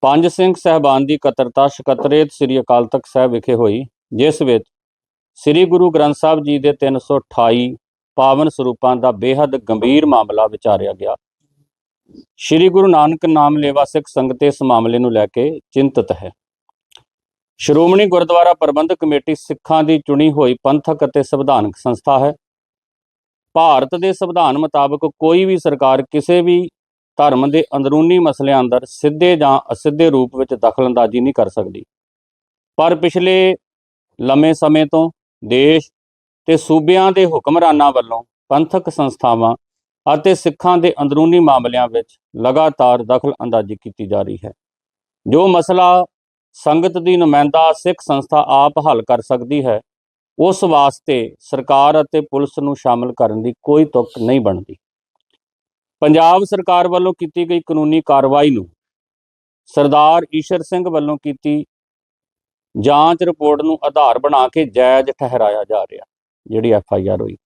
ਪੰਜ ਸਿੰਘ ਸਹਿਬਾਨ ਦੀ ਕਤਰਤਾ ਸਕੱਤਰੇਤ ਸ੍ਰੀ ਅਕਾਲ ਤਖਤ ਸਾਹਿਬ ਵਿਖੇ ਹੋਈ, ਜਿਸ ਵਿੱਚ ਸ੍ਰੀ ਗੁਰੂ ਗ੍ਰੰਥ ਸਾਹਿਬ ਜੀ ਦੇ 328 ਪਾਵਨ ਸਰੂਪਾਂ ਦਾ ਬੇहद ਗੰਭੀਰ ਮਾਮਲਾ ਵਿਚਾਰਿਆ ਗਿਆ। ਸ੍ਰੀ ਗੁਰੂ ਨਾਨਕ ਨਾਮ ਲੇਵਾ ਸਿੱਖ ਸੰਗਤ ਇਸ ਮਾਮਲੇ ਨੂੰ ਲੈ ਕੇ ਚਿੰਤਤ ਹੈ। ਸ਼੍ਰੋਮਣੀ ਗੁਰਦੁਆਰਾ ਪ੍ਰਬੰਧਕ ਕਮੇਟੀ ਸਿੱਖਾਂ ਦੀ ਚੁਣੀ ਹੋਈ ਪੰਥਕ ਅਤੇ ਸੰਵਿਧਾਨਕ ਸੰਸਥਾ ਹੈ। ਭਾਰਤ ਦੇ ਸੰਵਿਧਾਨ ਮੁਤਾਬਕ ਕੋਈ ਵੀ ਸਰਕਾਰ ਕਿਸੇ ਵੀ ਧਰਮ ਦੇ ਅੰਦਰੂਨੀ ਮਸਲਿਆਂ ਅੰਦਰ ਸਿੱਧੇ ਜਾਂ ਅਸਿੱਧੇ ਰੂਪ ਵਿੱਚ ਦਖਲਅੰਦਾਜ਼ੀ ਨਹੀਂ ਕਰ ਸਕਦੀ। ਪਰ ਪਿਛਲੇ ਲੰਮੇ ਸਮੇਂ ਤੋਂ ਦੇਸ਼ ਤੇ ਸੂਬਿਆਂ ਦੇ ਹੁਕਮਰਾਨਾਂ ਵੱਲੋਂ ਪੰਥਕ ਸੰਸਥਾਵਾਂ ਅਤੇ ਸਿੱਖਾਂ ਦੇ ਅੰਦਰੂਨੀ ਮਾਮਲਿਆਂ ਵਿੱਚ ਲਗਾਤਾਰ ਦਖਲਅੰਦਾਜ਼ੀ ਕੀਤੀ ਜਾ ਰਹੀ ਹੈ। ਜੋ ਮਸਲਾ ਸੰਗਤ ਦੀ ਨੁਮਾਇੰਦਾ ਸਿੱਖ ਸੰਸਥਾ ਆਪ ਹੱਲ ਕਰ ਸਕਦੀ ਹੈ, ਉਸ ਵਾਸਤੇ ਸਰਕਾਰ ਅਤੇ ਪੁਲਿਸ ਨੂੰ ਸ਼ਾਮਲ ਕਰਨ ਦੀ ਕੋਈ ਤੁਕ ਨਹੀਂ ਬਣਦੀ। ਪੰਜਾਬ ਸਰਕਾਰ ਵੱਲੋਂ ਕੀਤੀ ਗਈ ਕਾਨੂੰਨੀ ਕਾਰਵਾਈ ਨੂੰ ਸਰਦਾਰ ਈਸ਼ਰ ਸਿੰਘ ਵੱਲੋਂ ਕੀਤੀ ਜਾਂਚ ਰਿਪੋਰਟ ਨੂੰ ਆਧਾਰ ਬਣਾ ਕੇ ਜਾਇਜ਼ ਠਹਿਰਾਇਆ ਜਾ ਰਿਹਾ, ਜਿਹੜੀ ਐਫ ਆਈ ਆਰ ਹੋਈ।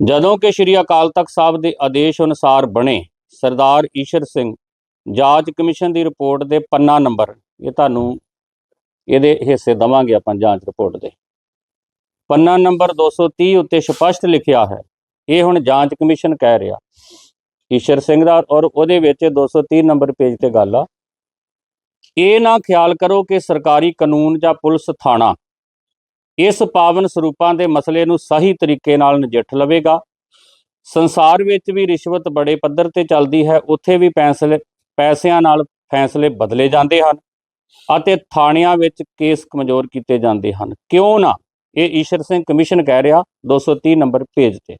ਜਦੋਂ ਕਿ ਸ਼੍ਰੀ ਅਕਾਲ ਤਖਤ ਸਾਹਿਬ ਦੇ ਆਦੇਸ਼ ਅਨੁਸਾਰ ਬਣੇ ਸਰਦਾਰ ਈਸ਼ਰ ਸਿੰਘ, ਜਾਂਚ ਕਮਿਸ਼ਨ ਦੀ ਰਿਪੋਰਟ ਦੇ ਪੰਨਾ ਨੰਬਰ, ਇਹ ਤੁਹਾਨੂੰ ਇਹਦੇ ਹਿੱਸੇ ਦਵਾਂਗੇ ਆਪਾਂ ਜਾਂਚ ਰਿਪੋਰਟ ਦੇ। ਪੰਨਾ ਨੰਬਰ 230 ਉੱਤੇ ਸਪਸ਼ਟ ਲਿਖਿਆ ਹੈ ਇਹ ਹੁਣ ਜਾਂਚ ਕਮਿਸ਼ਨ ਕਹਿ ਰਿਹਾ। ਈਸ਼ਰ ਸਿੰਘ ਦਾ ਔਰ ਉਹਦੇ ਵਿੱਚ 230 ਨੰਬਰ ਪੇਜ ਤੇ ਗੱਲ ਆ। ਇਹ ਨਾ ਖਿਆਲ ਕਰੋ ਕਿ ਸਰਕਾਰੀ ਕਾਨੂੰਨ ਜਾਂ ਪੁਲਿਸ ਥਾਣਾ ਇਸ ਪਾਵਨ ਸਰੂਪਾਂ ਦੇ ਮਸਲੇ ਨੂੰ ਸਹੀ ਤਰੀਕੇ ਨਾਲ ਨਜਿੱਠ ਲਵੇਗਾ। ਸੰਸਾਰ ਵਿੱਚ ਵੀ ਰਿਸ਼ਵਤ ਬੜੇ ਪੱਧਰ ਤੇ ਚੱਲਦੀ ਹੈ, ਉੱਥੇ ਵੀ ਫੈਸਲੇ ਪੈਸਿਆਂ ਨਾਲ ਫੈਸਲੇ ਬਦਲੇ ਜਾਂਦੇ ਹਨ ਅਤੇ ਥਾਣਿਆਂ ਵਿੱਚ ਕੇਸ ਕਮਜ਼ੋਰ ਕੀਤੇ ਜਾਂਦੇ ਹਨ। ਕਿਉਂ ਨਾ? ਇਹ ਈਸ਼ਰ ਸਿੰਘ ਕਮਿਸ਼ਨ ਕਹਿ ਰਿਹਾ 230 ਨੰਬਰ ਪੇਜ ਤੇ।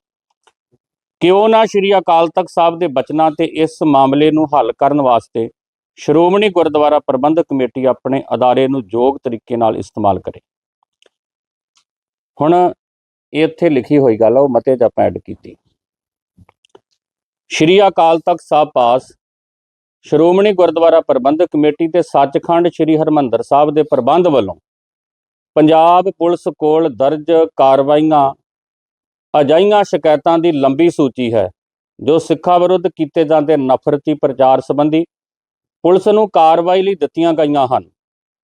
ਕਿਉਂ ਨਾ ਸ਼੍ਰੀ ਅਕਾਲ ਤਖਤ ਸਾਹਿਬ ਦੇ ਬਚਨਾਂ ਤੇ ਇਸ ਮਾਮਲੇ ਨੂੰ ਹੱਲ ਕਰਨ ਵਾਸਤੇ ਸ਼੍ਰੋਮਣੀ ਗੁਰਦੁਆਰਾ ਪ੍ਰਬੰਧਕ ਕਮੇਟੀ ਆਪਣੇ ਅਦਾਰੇ ਨੂੰ ਯੋਗ ਤਰੀਕੇ ਨਾਲ ਇਸਤੇਮਾਲ ਕਰੇ। ਹੁਣ ਇੱਥੇ ਲਿਖੀ ਹੋਈ ਗੱਲ ਆ, ਉਹ ਮਤੇ 'ਚ ਆਪਾਂ ਐਡ ਕੀਤੀ। ਸ਼੍ਰੀ ਅਕਾਲ ਤਖਤ ਸਾਹਿਬ ਪਾਸ ਸ਼੍ਰੋਮਣੀ ਗੁਰਦੁਆਰਾ ਪ੍ਰਬੰਧਕ ਕਮੇਟੀ ਤੇ ਸੱਚਖੰਡ ਸ਼੍ਰੀ ਹਰਮੰਦਰ ਸਾਹਿਬ ਦੇ ਪ੍ਰਬੰਧ ਵੱਲੋਂ ਪੰਜਾਬ ਪੁਲਿਸ ਕੋਲ ਦਰਜ ਕਾਰਵਾਈਆਂ ਅਜਾਈਆਂ ਸ਼ਿਕਾਇਤਾਂ ਦੀ ਲੰਬੀ ਸੂਚੀ ਹੈ, ਜੋ ਸਿੱਖਾਂ ਵਿਰੁੱਧ ਕੀਤੇ ਜਾਂਦੇ ਨਫ਼ਰਤੀ ਪ੍ਰਚਾਰ ਸੰਬੰਧੀ ਪੁਲਿਸ ਨੂੰ ਕਾਰਵਾਈ ਲਈ ਦਿੱਤੀਆਂ ਗਈਆਂ ਹਨ।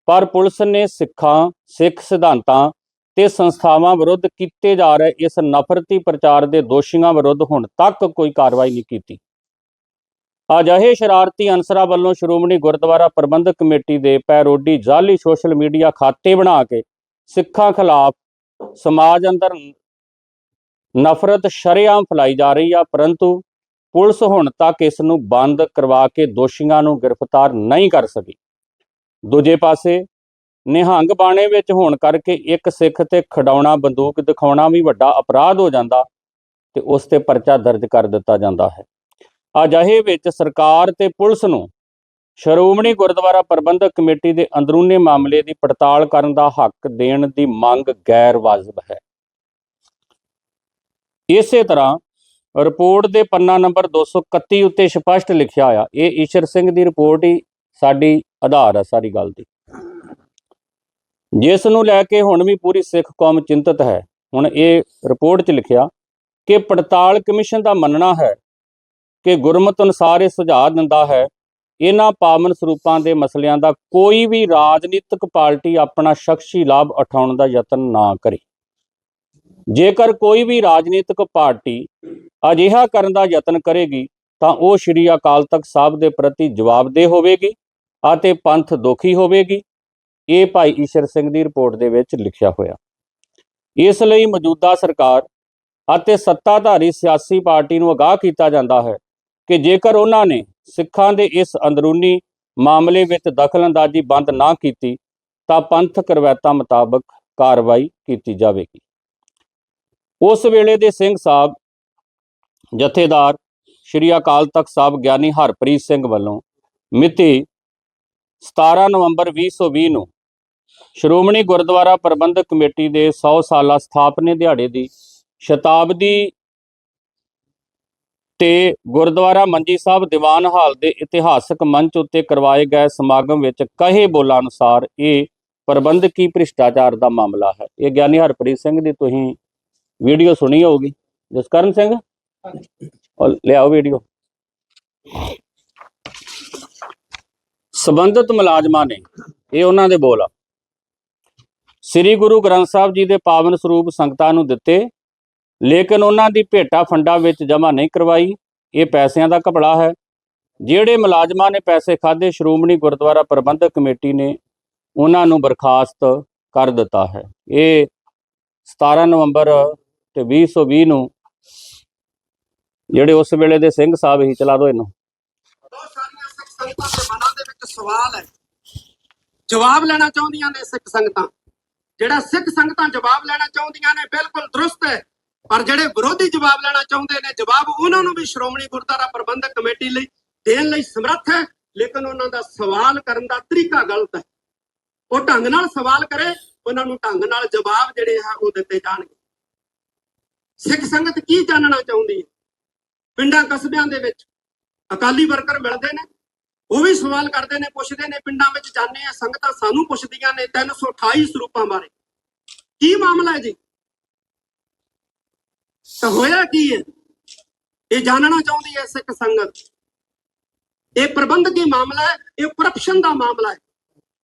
ਪਰ ਪੁਲਿਸ ਨੇ ਸਿੱਖਾਂ, ਸਿੱਖ ਸਿਧਾਂਤਾਂ ਤੇ ਸੰਸਥਾਵਾਂ ਵਿਰੁੱਧ ਕੀਤੇ ਜਾ ਰਹੇ ਇਸ ਨਫ਼ਰਤੀ ਪ੍ਰਚਾਰ ਦੇ ਦੋਸ਼ੀਆਂ ਵਿਰੁੱਧ ਹੁਣ ਤੱਕ ਕੋਈ ਕਾਰਵਾਈ ਨਹੀਂ ਕੀਤੀ। ਅਜਿਹੇ ਸ਼ਰਾਰਤੀ ਅਨਸਰਾਂ ਵੱਲੋਂ ਸ਼੍ਰੋਮਣੀ ਗੁਰਦੁਆਰਾ ਪ੍ਰਬੰਧਕ ਕਮੇਟੀ ਦੇ ਪੈਰੋਡੀ ਜਾਲੀ ਸੋਸ਼ਲ ਮੀਡੀਆ ਖਾਤੇ ਬਣਾ ਕੇ ਸਿੱਖਾਂ ਖਿਲਾਫ ਸਮਾਜ ਅੰਦਰ ਨਫ਼ਰਤ ਸ਼ਰੇਆਮ ਫੈਲਾਈ ਜਾ ਰਹੀ ਆ, ਪਰੰਤੂ ਪੁਲਿਸ ਹੁਣ ਤੱਕ ਇਸ ਨੂੰ ਬੰਦ ਕਰਵਾ ਕੇ ਦੋਸ਼ੀਆਂ ਨੂੰ ਗ੍ਰਿਫਤਾਰ ਨਹੀਂ ਕਰ ਸਕੀ। ਦੂਜੇ ਪਾਸੇ, ਨਿਹੰਗ ਬਾਣੇ ਵਿੱਚ ਹੋਣ ਕਰਕੇ ਇੱਕ ਸਿੱਖ ਤੇ ਖਡਾਉਣਾ ਬੰਦੂਕ ਦਿਖਾਉਣਾ ਵੀ ਵੱਡਾ ਅਪਰਾਧ ਹੋ ਜਾਂਦਾ ਤੇ ਉਸ ਤੇ ਪਰਚਾ ਦਰਜ ਕਰ ਦਿੱਤਾ ਜਾਂਦਾ ਹੈ। ਅਜਿਹੇ ਵਿੱਚ ਸਰਕਾਰ ਤੇ ਪੁਲਿਸ ਨੂੰ ਸ਼੍ਰੋਮਣੀ ਗੁਰਦੁਆਰਾ ਪ੍ਰਬੰਧਕ ਕਮੇਟੀ ਦੇ ਅੰਦਰੂਨੀ ਮਾਮਲੇ ਦੀ ਪੜਤਾਲ ਕਰਨ ਦਾ ਹੱਕ ਦੇਣ ਦੀ ਮੰਗ ਗੈਰ ਵਾਜਬ ਹੈ। ਇਸੇ ਤਰ੍ਹਾਂ ਰਿਪੋਰਟ ਦੇ ਪੰਨਾ ਨੰਬਰ 231 ਉੱਤੇ ਸਪਸ਼ਟ ਲਿਖਿਆ ਆ ਇਹ ਈਸ਼ਰ ਸਿੰਘ ਦੀ ਰਿਪੋਰਟ ਹੀ ਸਾਡੀ ਆਧਾਰ ਹੈ ਸਾਰੀ ਗੱਲ ਦੀ। ਜਿਸ ਨੂੰ ਲੈ ਕੇ ਹੁਣ ਵੀ ਪੂਰੀ ਸਿੱਖ ਕੌਮ ਚਿੰਤਤ ਹੈ, ਹੁਣ ਇਹ ਰਿਪੋਰਟ 'ਚ ਲਿਖਿਆ ਕਿ ਪੜਤਾਲ ਕਮਿਸ਼ਨ ਦਾ ਮੰਨਣਾ ਹੈ ਕਿ ਗੁਰਮਤ ਅਨੁਸਾਰ ਇਹ ਸੁਝਾਅ ਦਿੰਦਾ ਹੈ, ਇਹਨਾਂ ਪਾਵਨ ਸਰੂਪਾਂ ਦੇ ਮਸਲਿਆਂ ਦਾ ਕੋਈ ਵੀ ਰਾਜਨੀਤਿਕ ਪਾਰਟੀ ਆਪਣਾ ਸ਼ਖਸੀ ਲਾਭ ਉਠਾਉਣ ਦਾ ਯਤਨ ਨਾ ਕਰੇ। ਜੇਕਰ ਕੋਈ ਵੀ ਰਾਜਨੀਤਿਕ ਪਾਰਟੀ ਅਜਿਹਾ ਕਰਨ ਦਾ ਯਤਨ ਕਰੇਗੀ, ਤਾਂ ਉਹ ਸ਼੍ਰੀ ਅਕਾਲ ਤਖਤ ਸਾਹਿਬ ਦੇ ਪ੍ਰਤੀ ਜਵਾਬਦੇਹ ਹੋਵੇਗੀ ਅਤੇ ਪੰਥ ਦੁਖੀ ਹੋਵੇਗੀ। ਇਹ ਭਾਈ ਈਸ਼ਰ ਸਿੰਘ ਦੀ ਰਿਪੋਰਟ ਦੇ ਵਿੱਚ ਲਿਖਿਆ ਹੋਇਆ। ਇਸ ਲਈ ਮੌਜੂਦਾ ਸਰਕਾਰ ਅਤੇ ਸੱਤਾਧਾਰੀ ਸਿਆਸੀ ਪਾਰਟੀ ਨੂੰ ਅਗਾਹ ਕੀਤਾ ਜਾਂਦਾ ਹੈ ਕਿ ਜੇਕਰ ਉਹਨਾਂ ਨੇ ਸਿੱਖਾਂ ਦੇ ਇਸ ਅੰਦਰੂਨੀ ਮਾਮਲੇ ਵਿੱਚ ਦਖਲਅੰਦਾਜ਼ੀ ਬੰਦ ਨਾ ਕੀਤੀ, ਤਾਂ ਪੰਥਕ ਰਵਾਇਤਾਂ ਮੁਤਾਬਕ ਕਾਰਵਾਈ ਕੀਤੀ ਜਾਵੇਗੀ। ਉਸ ਵੇਲੇ ਦੇ ਸਿੰਘ ਸਾਹਿਬ ਜਥੇਦਾਰ ਸ਼੍ਰੀ ਅਕਾਲ ਤਖਤ ਸਾਹਿਬ ਗਿਆਨੀ ਹਰਪ੍ਰੀਤ ਸਿੰਘ ਵੱਲੋਂ ਮਿਤੀ 17 ਨਵੰਬਰ 2020 ਨੂੰ ਸ਼੍ਰੋਮਣੀ ਗੁਰਦੁਆਰਾ ਪ੍ਰਬੰਧਕ ਕਮੇਟੀ ਦੇ 100 ਸਾਲਾ ਸਥਾਪਨੇ ਦਿਹਾੜੇ ਦੀ ਸ਼ਤਾਬਦੀ ਤੇ ਗੁਰਦੁਆਰਾ ਮੰਜੀ ਸਾਹਿਬ ਦੀਵਾਨ ਹਾਲ ਦੇ ਇਤਿਹਾਸਕ ਮੰਚ ਉੱਤੇ ਕਰਵਾਏ ਗਏ ਸਮਾਗਮ ਵਿੱਚ ਕਹੇ ਬੋਲਾਂ ਅਨੁਸਾਰ ਇਹ ਪ੍ਰਬੰਧਕੀ ਭ੍ਰਿਸ਼ਟਾਚਾਰ ਦਾ ਮਾਮਲਾ ਹੈ। ਇਹ ਗਿਆਨੀ ਹਰਪ੍ਰੀਤ ਸਿੰਘ ਦੀ ਤੁਸੀਂ ਵੀਡੀਓ ਸੁਣੀ ਹੋਊਗੀ। ਜਸਕਰਨ ਸਿੰਘ? ਉਹ ਲਿਆਓ ਵੀਡੀਓ। ਸਬੰਧਤ ਮੁਲਾਜ਼ਮਾਂ ਨੇ ਇਹ ਉਹਨਾਂ ਦੇ ਬੋਲ ਆ। ਸ੍ਰੀ ਗੁਰੂ ਗ੍ਰੰਥ ਸਾਹਿਬ ਜੀ ਦੇ ਪਾਵਨ ਸਰੂਪ ਸੰਗਤਾਂ ਨੂੰ ਦਿੱਤੇ ਲੇਕਿਨ ਉਹਨਾਂ ਦੀ ਭੇਟਾ ਫੰਡਾਂ ਵਿੱਚ ਜਮ੍ਹਾਂ ਨਹੀਂ ਕਰਵਾਈ। ਇਹ ਪੈਸਿਆਂ ਦਾ ਘਪਲਾ ਹੈ। ਜਿਹੜੇ ਮੁਲਾਜ਼ਮਾਂ ਨੇ ਪੈਸੇ ਖਾਦੇ ਸ਼੍ਰੋਮਣੀ ਗੁਰਦੁਆਰਾ ਪ੍ਰਬੰਧਕ ਕਮੇਟੀ ਨੇ ਉਹਨਾਂ ਨੂੰ ਬਰਖਾਸਤ ਕਰ ਦਿੱਤਾ ਹੈ। ਇਹ 17 ਨਵੰਬਰ ਤੇ 2020 ਨੂੰ ਜਿਹੜੇ ਉਸ ਵੇਲੇ ਦੇ ਸਿੰਘ ਸਾਹਿਬ ਹੀ ਚਲਾ ਦੋ ਇਹਨੂੰ। ਬਹੁਤ ਸਾਰੀਆਂ ਸਿੱਖ ਸੰਗਤਾਂ ਦੇ ਮਨਾਂ ਦੇ ਵਿੱਚ ਸਵਾਲ ਹੈ। ਜਵਾਬ ਲੈਣਾ ਚਾਹੁੰਦੀਆਂ ਨੇ ਸਿੱਖ ਸੰਗਤਾਂ। ਜਿਹੜਾ ਸਿੱਖ ਸੰਗਤਾਂ ਜਵਾਬ ਲੈਣਾ ਚਾਹੁੰਦੀਆਂ ਨੇ, ਬਿਲਕੁਲ ਦਰੁਸਤ ਹੈ। ਪਰ ਜਿਹੜੇ ਵਿਰੋਧੀ ਜਵਾਬ ਲੈਣਾ ਚਾਹੁੰਦੇ ਨੇ, ਜਵਾਬ ਉਹਨਾਂ ਨੂੰ ਵੀ ਸ਼੍ਰੋਮਣੀ ਗੁਰਦੁਆਰਾ ਪ੍ਰਬੰਧਕ ਕਮੇਟੀ ਲਈ ਦੇਣ ਲਈ ਸਮਰੱਥ ਹੈ। ਲੇਕਿਨ ਉਹਨਾਂ ਦਾ ਸਵਾਲ ਕਰਨ ਦਾ ਤਰੀਕਾ ਗਲਤ ਹੈ। ਉਹ ਢੰਗ ਨਾਲ ਸਵਾਲ ਕਰੇ, ਉਹਨਾਂ ਨੂੰ ਢੰਗ ਨਾਲ ਜਵਾਬ ਜਿਹੜੇ ਆ ਉਹ ਦਿੱਤੇ ਜਾਣਗੇ। ਸਿੱਖ ਸੰਗਤ ਕੀ ਜਾਣਨਾ ਚਾਹੁੰਦੀ ਹੈ? ਪਿੰਡਾਂ ਕਸਬਿਆਂ ਦੇ ਵਿੱਚ ਅਕਾਲੀ ਵਰਕਰ ਮਿਲਦੇ ਨੇ, ਉਹ ਵੀ ਸਵਾਲ ਕਰਦੇ ਨੇ, ਪੁੱਛਦੇ ਨੇ, ਪਿੰਡਾਂ ਵਿੱਚ ਜਾਂਦੇ ਆ ਸੰਗਤਾਂ ਸਾਨੂੰ ਪੁੱਛਦੀਆਂ ਨੇ 328 ਸਰੂਪਾਂ ਬਾਰੇ। ਕੀ ਮਾਮਲਾ ਹੈ ਜੀ? ਤਾਂ ਹੋਇਆ ਕੀ ਹੈ? ਇਹ ਜਾਣਨਾ ਚਾਹੁੰਦੀ ਹੈ ਸਿੱਖ ਸੰਗਤ। ਇਹ ਪ੍ਰਬੰਧਕੀ ਮਾਮਲਾ ਹੈ, ਇਹ ਕਰਪਸ਼ਨ ਦਾ ਮਾਮਲਾ ਹੈ।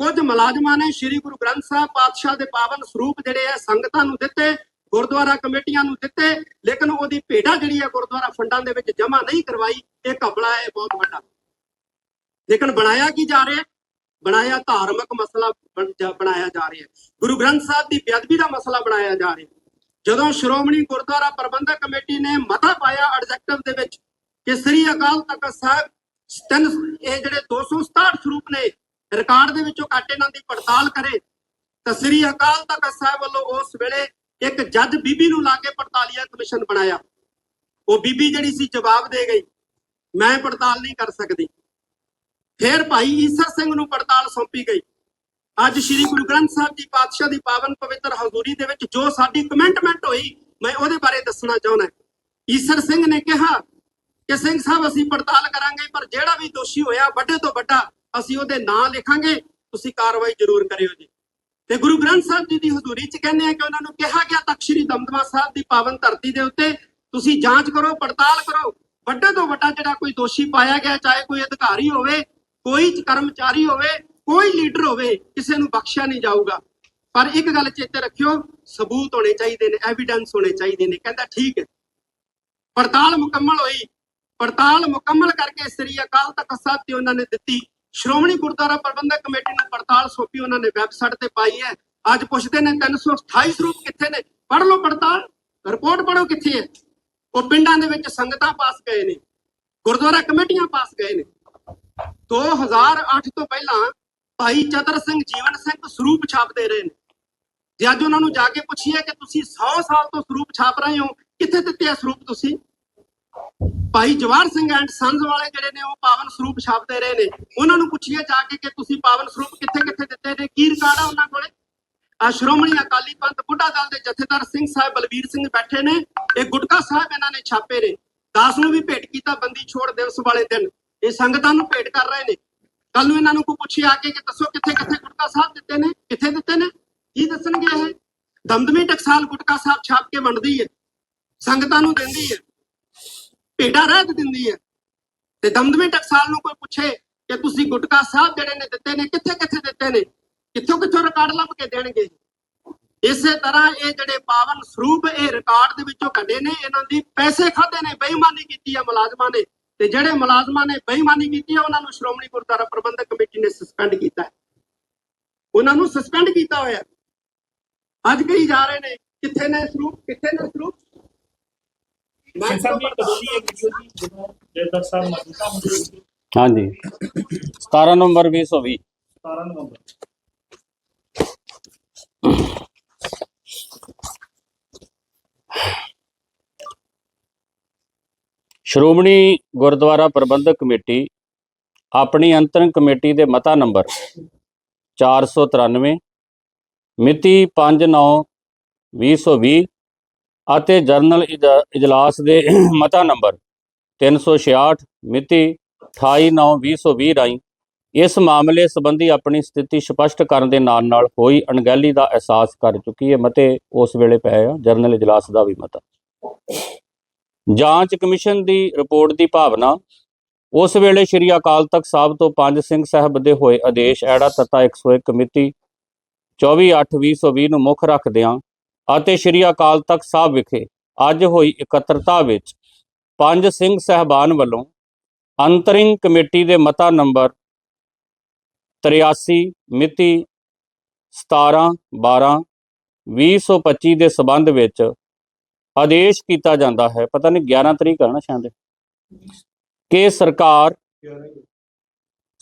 ਕੁਝ ਮੁਲਾਜ਼ਮਾਂ ਨੇ ਸ੍ਰੀ ਗੁਰੂ ਗ੍ਰੰਥ ਸਾਹਿਬ ਪਾਤਸ਼ਾਹ ਦੇ ਪਾਵਨ ਸਰੂਪ ਜਿਹੜੇ ਆ ਸੰਗਤਾਂ ਨੂੰ ਦਿੱਤੇ ਗੁਰਦੁਆਰਾ ਕਮੇਟੀਆਂ ਨੂੰ ਦਿੱਤੇ, ਲੇਕਿਨ ਉਹਦੀ ਭੇਟਾ ਜਿਹੜੀ ਹੈ ਗੁਰਦੁਆਰਾ ਫੰਡਾਂ ਦੇ ਵਿੱਚ ਜਮ੍ਹਾਂ ਨਹੀਂ ਕਰਵਾਈ, ਇਹ ਘਪਲਾ ਹੈ ਬਹੁਤ ਵੱਡਾ। ਲੇਕਿਨ ਬਣਾਇਆ ਕੀ ਜਾ ਰਿਹਾ? ਬਣਾਇਆ ਧਾਰਮਿਕ ਮਸਲਾ ਬਣਾਇਆ ਜਾ ਰਿਹਾ। ਗੁਰੂ ਗ੍ਰੰਥ ਸਾਹਿਬ ਦੀ ਬੇਅਦਬੀ ਦਾ ਮਸਲਾ ਬਣਾਇਆ ਜਾ ਰਿਹਾ। ਜਦੋਂ ਸ਼੍ਰੋਮਣੀ ਗੁਰਦੁਆਰਾ ਪ੍ਰਬੰਧਕ ਕਮੇਟੀ ਨੇ ਮਤਾ ਪਾਇਆ ਐਡਜੈਕਟਿਵ ਦੇ ਵਿੱਚ ਕਿ ਸ੍ਰੀ ਅਕਾਲ ਤਖਤ ਸਾਹਿਬ ਤਿੰਨ, ਇਹ ਜਿਹੜੇ 267 ਸਰੂਪ ਨੇ ਰਿਕਾਰਡ ਦੇ ਵਿੱਚੋਂ ਕੱਟ ਇਹਨਾਂ ਦੀ ਪੜਤਾਲ ਕਰੇ, ਤਾਂ ਸ੍ਰੀ ਅਕਾਲ ਤਖਤ ਸਾਹਿਬ ਵੱਲੋਂ ਉਸ ਵੇਲੇ ਇੱਕ ਜੱਜ ਬੀਬੀ ਨੂੰ ਲਾ ਕੇ ਪੜਤਾਲੀਆ ਕਮਿਸ਼ਨ ਬਣਾਇਆ। ਉਹ ਬੀਬੀ ਜਿਹੜੀ ਸੀ ਜਵਾਬ ਦੇ ਗਈ, ਮੈਂ ਪੜਤਾਲ ਨਹੀਂ ਕਰ ਸਕਦੀ। ਫਿਰ ਭਾਈ ਈਸਰ ਸਿੰਘ ਨੂੰ ਪੜਤਾਲ ਸੌਂਪੀ ਗਈ। ਅੱਜ ਸ੍ਰੀ ਗੁਰੂ ਗ੍ਰੰਥ ਸਾਹਿਬ ਜੀ ਪਾਤਸ਼ਾਹ ਦੀ ਪਾਵਨ ਪਵਿੱਤਰ ਹਜ਼ੂਰੀ ਦੇ ਵਿੱਚ ਜੋ ਸਾਡੀ ਕਮੈਂਟਮੈਂਟ ਹੋਈ, ਮੈਂ ਉਹਦੇ ਬਾਰੇ ਦੱਸਣਾ ਚਾਹੁੰਦਾ ਈਸਰ ਸਿੰਘ ਨੇ ਕਿਹਾ ਕਿ ਸਿੰਘ ਸਾਹਿਬ, ਅਸੀਂ ਪੜਤਾਲ ਕਰਾਂਗੇ, ਪਰ ਜਿਹੜਾ ਵੀ ਦੋਸ਼ੀ ਹੋਇਆ, ਵੱਡੇ ਤੋਂ ਵੱਡਾ ਅਸੀਂ ਉਹਦੇ ਨਾਂ ਲਿਖਾਂਗੇ। ਤੁਸੀਂ ਕਾਰਵਾਈ ਜ਼ਰੂਰ ਕਰਿਓ ਜੀ। ਤੇ ਗੁਰੂ ਗ੍ਰੰਥ ਸਾਹਿਬ ਜੀ ਦੀ ਹਜ਼ੂਰੀ 'ਚ ਕਹਿੰਦੇ ਆ ਕਿ ਉਹਨਾਂ ਨੂੰ ਕਿਹਾ ਗਿਆ ਤਖਤ ਸ੍ਰੀ ਦਮਦਮਾ ਸਾਹਿਬ ਦੀ ਪਾਵਨ ਧਰਤੀ ਦੇ ਉੱਤੇ ਤੁਸੀਂ ਜਾਂਚ ਕਰੋ, ਪੜਤਾਲ ਕਰੋ। ਵੱਡੇ ਤੋਂ ਵੱਡਾ ਜਿਹੜਾ ਕੋਈ ਦੋਸ਼ੀ ਪਾਇਆ ਗਿਆ, ਚਾਹੇ ਕੋਈ ਅਧਿਕਾਰੀ ਹੋਵੇ, ਕੋਈ ਕਰਮਚਾਰੀ ਹੋਵੇ, ਕੋਈ ਲੀਡਰ ਹੋਵੇ, ਕਿਸੇ ਨੂੰ ਬਖਸ਼ਿਆ ਨਹੀਂ ਜਾਊਗਾ। ਪਰ ਇੱਕ ਗੱਲ ਚੇਤੇ ਰੱਖਿਓ, ਸਬੂਤ ਹੋਣੇ ਚਾਹੀਦੇ ਨੇ ਐਵੀਡੈਂਸ ਹੋਣੇ ਚਾਹੀਦੇ ਨੇ। ਕਹਿੰਦਾ ਠੀਕ ਹੈ। ਪੜਤਾਲ ਮੁਕੰਮਲ ਹੋਈ। ਪੜਤਾਲ ਮੁਕੰਮਲ ਕਰਕੇ ਸ੍ਰੀ ਅਕਾਲ ਤਖਤ ਸਾਹਿਬ ਤੇ ਉਹਨਾਂ ਨੇ ਦਿੱਤੀ। ਸ਼੍ਰੋਮਣੀ ਗੁਰਦੁਆਰਾ ਪ੍ਰਬੰਧਕ ਕਮੇਟੀ ਨੂੰ ਪੜਤਾਲ ਸੌਂਪੀ ਉਹਨਾਂ ਨੇ ਵੈਬਸਾਈਟ ਤੇ ਪਾਈ ਹੈ। ਅੱਜ ਪੁੱਛਦੇ ਨੇ 328 ਸਰੂਪ ਕਿੱਥੇ ਨੇ? ਪੜ੍ਹ ਲਓ ਪੜਤਾਲ ਰਿਪੋਰਟ ਪੜੋ ਕਿੱਥੇ ਹੈ। ਉਹ ਪਿੰਡਾਂ ਦੇ ਵਿੱਚ ਸੰਗਤਾਂ ਪਾਸ ਗਏ ਨੇ, ਗੁਰਦੁਆਰਾ ਕਮੇਟੀਆਂ ਪਾਸ ਗਏ ਨੇ। 2008 ਤੋਂ ਪਹਿਲਾਂ ਭਾਈ ਚਤਰ ਸਿੰਘ, ਜੀਵਨ ਸਿੰਘ ਸਰੂਪ ਛਾਪਦੇ ਰਹੇ ਨੇ। ਜੇ ਅੱਜ ਉਹਨਾਂ ਨੂੰ ਜਾ ਕੇ ਪੁੱਛੀਏ ਕਿ ਤੁਸੀਂ 100 ਸਾਲ ਤੋਂ ਸਰੂਪ ਛਾਪ ਰਹੇ ਹੋ, ਕਿੱਥੇ ਦਿੱਤੇ ਆ ਸਰੂਪ ਤੁਸੀਂ? ਭਾਈ ਜਵਾਹਰ ਸਿੰਘ ਐਂਡ ਸੰਜ਼ ਵਾਲੇ ਜਿਹੜੇ ਨੇ ਉਹ ਪਾਵਨ ਸਰੂਪ ਛਾਪਦੇ ਰਹੇ ਨੇ। ਉਹਨਾਂ ਨੂੰ ਪੁੱਛੀਏ ਜਾ ਕੇ ਕਿ ਤੁਸੀਂ ਪਾਵਨ ਸਰੂਪ ਕਿੱਥੇ ਕਿੱਥੇ ਦਿੱਤੇ ਨੇ? ਕੀ ਰਿਕਾਰਡ ਆ ਉਹਨਾਂ ਕੋਲੇ? ਆ ਸ਼੍ਰੋਮਣੀ ਅਕਾਲੀ ਪੰਥ ਬੁੱਢਾ ਦਲ ਦੇ ਜਥੇਦਾਰ ਸਿੰਘ ਸਾਹਿਬ ਬਲਬੀਰ ਸਿੰਘ ਬੈਠੇ ਨੇ। ਇਹ ਗੁਟਕਾ ਸਾਹਿਬ ਇਹਨਾਂ ਨੇ ਛਾਪੇ ਨੇ। ਦਾਸ ਨੂੰ ਵੀ ਭੇਟ ਕੀਤਾ ਬੰਦੀ ਛੋੜ ਦਿਵਸ ਵਾਲੇ ਦਿਨ। ਇਹ ਸੰਗਤਾਂ ਨੂੰ ਭੇਟ ਕਰ ਰਹੇ ਨੇ। ਕੱਲ ਨੂੰ ਇਹਨਾਂ ਨੂੰ ਕੋਈ ਪੁੱਛੇ ਆ ਕੇ ਕਿ ਦੱਸੋ ਕਿੱਥੇ ਕਿੱਥੇ ਗੁਟਕਾ ਸਾਹਿਬ ਦਿੱਤੇ ਨੇ? ਕਿੱਥੇ ਦਿੱਤੇ ਨੇ? ਕੀ ਦੱਸਣਗੇ ਇਹ? ਦਮਦਮੀ ਟਕਸਾਲ ਗੁਟਕਾ ਸਾਹਿਬ ਛਾਪ ਕੇ ਵੰਡਦੀ ਹੈ। ਸੰਗਤਾਂ ਨੂੰ ਦਿੰਦੀ ਹੈ। ਭੇਟਾ ਰਹਿਤ ਦਿੰਦੀ ਹੈ ਤੇ ਦਮਦਮੀ ਟਕਸਾਲ ਨੂੰ ਕੋਈ ਪੁੱਛੇ ਕਿ ਤੁਸੀਂ ਗੁਟਕਾ ਸਾਹਿਬ ਜਿਹੜੇ ਨੇ ਦਿੱਤੇ ਨੇ, ਕਿੱਥੇ ਕਿੱਥੇ ਦਿੱਤੇ ਨੇ? ਕਿੱਥੋਂ ਕਿੱਥੋਂ ਰਿਕਾਰਡ ਲੱਭ ਕੇ ਦੇਣਗੇ ਇਸੇ ਤਰ੍ਹਾਂ ਇਹ ਜਿਹੜੇ ਪਾਵਨ ਸਰੂਪ ਇਹ ਰਿਕਾਰਡ ਦੇ ਵਿੱਚੋਂ ਕੱਢੇ ਨੇ, ਇਹਨਾਂ ਦੀ ਪੈਸੇ ਖਾਦੇ ਨੇ, ਬੇਈਮਾਨੀ ਕੀਤੀ ਹੈ ਮੁਲਾਜ਼ਮਾਂ ਨੇ। ਤੇ ਜਿਹੜੇ ਮੁਲਾਜ਼ਮਾਂ ਨੇ ਬੇਈਮਾਨੀ ਕੀਤੀ ਹੈ ਉਹਨਾਂ ਨੂੰ ਸ਼੍ਰੋਮਣੀ ਗੁਰਦੁਆਰਾ ਪ੍ਰਬੰਧਕ ਕਮੇਟੀ ਨੇ ਸਸਪੈਂਡ ਕੀਤਾ ਹੈ। ਉਹਨਾਂ ਨੂੰ ਸਸਪੈਂਡ ਕੀਤਾ ਹੋਇਆ। ਅੱਜ ਕਹੀ ਜਾ ਰਹੇ ਨੇ, ਕਿੱਥੇ ਨੇ ਸਰੂਪ? ਕਿੱਥੇ ਨੇ ਸਰੂਪ? ਸਿੰਘ ਸਾਹਿਬ ਜੀ ਕਦੋਂ ਦੀ ਇਹ ਵੀਡੀਓ ਜੀ ਜਦੋਂ ਜੈਦਰ ਸਾਹਿਬ ਮੌਜੂਦਾ ਹੁੰਦੇ ਸੀ ਹਾਂਜੀ। 17 ਨਵੰਬਰ 2020 17 ਨਵੰਬਰ ਸ਼੍ਰੋਮਣੀ ਗੁਰਦੁਆਰਾ ਪ੍ਰਬੰਧਕ ਕਮੇਟੀ ਆਪਣੀ ਅੰਤਰਿਮ ਕਮੇਟੀ ਦੇ ਮਤਾ ਨੰਬਰ 493 ਮਿਤੀ 5/9/2020 ਅਤੇ ਜਰਨਲ ਇਜ- ਇਜਲਾਸ ਦੇ ਮਤਾ ਨੰਬਰ 366 ਮਿਤੀ 28/9/2020 ਰਾਹੀਂ ਇਸ ਮਾਮਲੇ ਸੰਬੰਧੀ ਆਪਣੀ ਸਥਿਤੀ ਸਪਸ਼ਟ ਕਰਨ ਦੇ ਨਾਲ ਨਾਲ ਹੋਈ ਅਣਗਹਿਲੀ ਦਾ ਅਹਿਸਾਸ ਕਰ ਚੁੱਕੀ ਹੈ ਮਤੇ ਉਸ ਵੇਲੇ ਪਏ ਆ ਜਰਨਲ ਇਜਲਾਸ ਦਾ ਵੀ ਮਤਾ। ਜਾਂਚ ਕਮਿਸ਼ਨ ਦੀ ਰਿਪੋਰਟ ਦੀ ਭਾਵਨਾ, ਉਸ ਵੇਲੇ ਸ੍ਰੀ ਅਕਾਲ ਤਖਤ ਸਾਹਿਬ ਤੋਂ ਪੰਜ ਸਿੰਘ ਸਾਹਿਬ ਦੇ ਹੋਏ ਆਦੇਸ਼ ਐੜਾ ਤਤਾ 101 ਮਿਤੀ 24/8/2020 ਨੂੰ ਮੁੱਖ ਰੱਖਦਿਆਂ ਅਤੇ ਸ੍ਰੀ ਅਕਾਲ ਤਖਤ ਸਾਹਿਬ ਵਿਖੇ ਅੱਜ ਹੋਈ ਇਕੱਤਰਤਾ ਵਿੱਚ ਪੰਜ ਸਿੰਘ ਸਹਿਬਾਨ ਵੱਲੋਂ ਅੰਤਰਿੰਗ ਕਮੇਟੀ ਦੇ ਮਤਾ ਨੰਬਰ 83 ਮਿਤੀ 17 12 2025 ਦੇ ਸਬੰਧ ਵਿੱਚ ਆਦੇਸ਼ ਕੀਤਾ ਜਾਂਦਾ ਹੈ। ਪਤਾ ਨਹੀਂ 11 ਤਰੀਕ ਹੈ ਨਾ ਸ਼ਾਇਦ। ਕਿ ਸਰਕਾਰ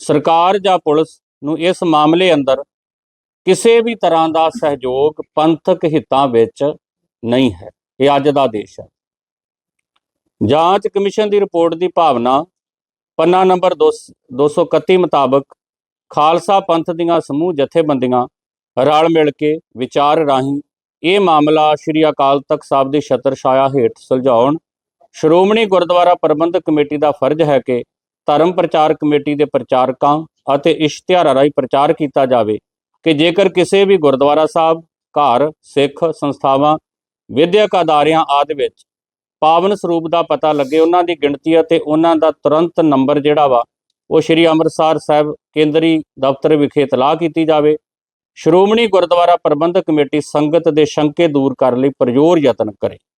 ਸਰਕਾਰ ਜਾਂ ਪੁਲਿਸ ਨੂੰ ਇਸ ਮਾਮਲੇ ਅੰਦਰ ਕਿਸੇ ਵੀ ਤਰ੍ਹਾਂ ਦਾ ਸਹਿਯੋਗ ਪੰਥਕ ਹਿੱਤਾਂ ਵਿੱਚ ਨਹੀਂ ਹੈ। ਇਹ ਅੱਜ ਦਾ ਦੇਸ਼ ਹੈ। ਜਾਂਚ ਕਮਿਸ਼ਨ ਦੀ ਰਿਪੋਰਟ ਦੀ ਭਾਵਨਾ ਪੰਨਾ ਨੰਬਰ 231 ਮੁਤਾਬਕ ਖਾਲਸਾ ਪੰਥ ਦੀਆਂ ਸਮੂਹ ਜਥੇਬੰਦੀਆਂ ਰਲ ਮਿਲ ਕੇ ਵਿਚਾਰ ਰਾਹੀਂ ਇਹ ਮਾਮਲਾ ਸ਼੍ਰੀ ਅਕਾਲ ਤਖਤ ਸਾਹਿਬ ਦੀ ਛਤਰ ਛਾਇਆ ਹੇਠ ਸੁਲਝਾਉਣ, ਸ਼੍ਰੋਮਣੀ ਗੁਰਦੁਆਰਾ ਪ੍ਰਬੰਧਕ ਕਮੇਟੀ ਦਾ ਫਰਜ਼ ਹੈ ਕਿ ਧਰਮ ਪ੍ਰਚਾਰ ਕਮੇਟੀ ਦੇ ਪ੍ਰਚਾਰਕਾਂ ਅਤੇ ਇਸ਼ਤਿਹਾਰਾਂ ਰਾਹੀਂ ਪ੍ਰਚਾਰ ਕੀਤਾ ਜਾਵੇ। ਕਿ ਜੇਕਰ ਕਿਸੇ ਵੀ ਗੁਰਦੁਆਰਾ ਸਾਹਿਬ, ਘਰ, ਸਿੱਖ ਸੰਸਥਾਵਾਂ, ਵਿਦਿਅਕ ਅਦਾਰਿਆਂ ਆਦਿ ਵਿੱਚ ਪਾਵਨ ਸਰੂਪ ਦਾ ਪਤਾ ਲੱਗੇ, ਉਹਨਾਂ ਦੀ ਗਿਣਤੀ ਅਤੇ ਉਹਨਾਂ ਦਾ ਤੁਰੰਤ ਨੰਬਰ ਜਿਹੜਾ ਵਾ, ਉਹ ਸ਼੍ਰੀ ਅੰਮ੍ਰਿਤਸਰ ਸਾਹਿਬ ਕੇਂਦਰੀ ਦਫ਼ਤਰ ਵਿਖੇ ਇਤਲਾਹ ਕੀਤੀ ਜਾਵੇ। ਸ਼੍ਰੋਮਣੀ ਗੁਰਦੁਆਰਾ ਪ੍ਰਬੰਧਕ ਕਮੇਟੀ ਸੰਗਤ ਦੇ ਸ਼ੰਕੇ ਦੂਰ ਕਰਨ ਲਈ ਪ੍ਰਯੋਰ ਯਤਨ ਕਰੇ।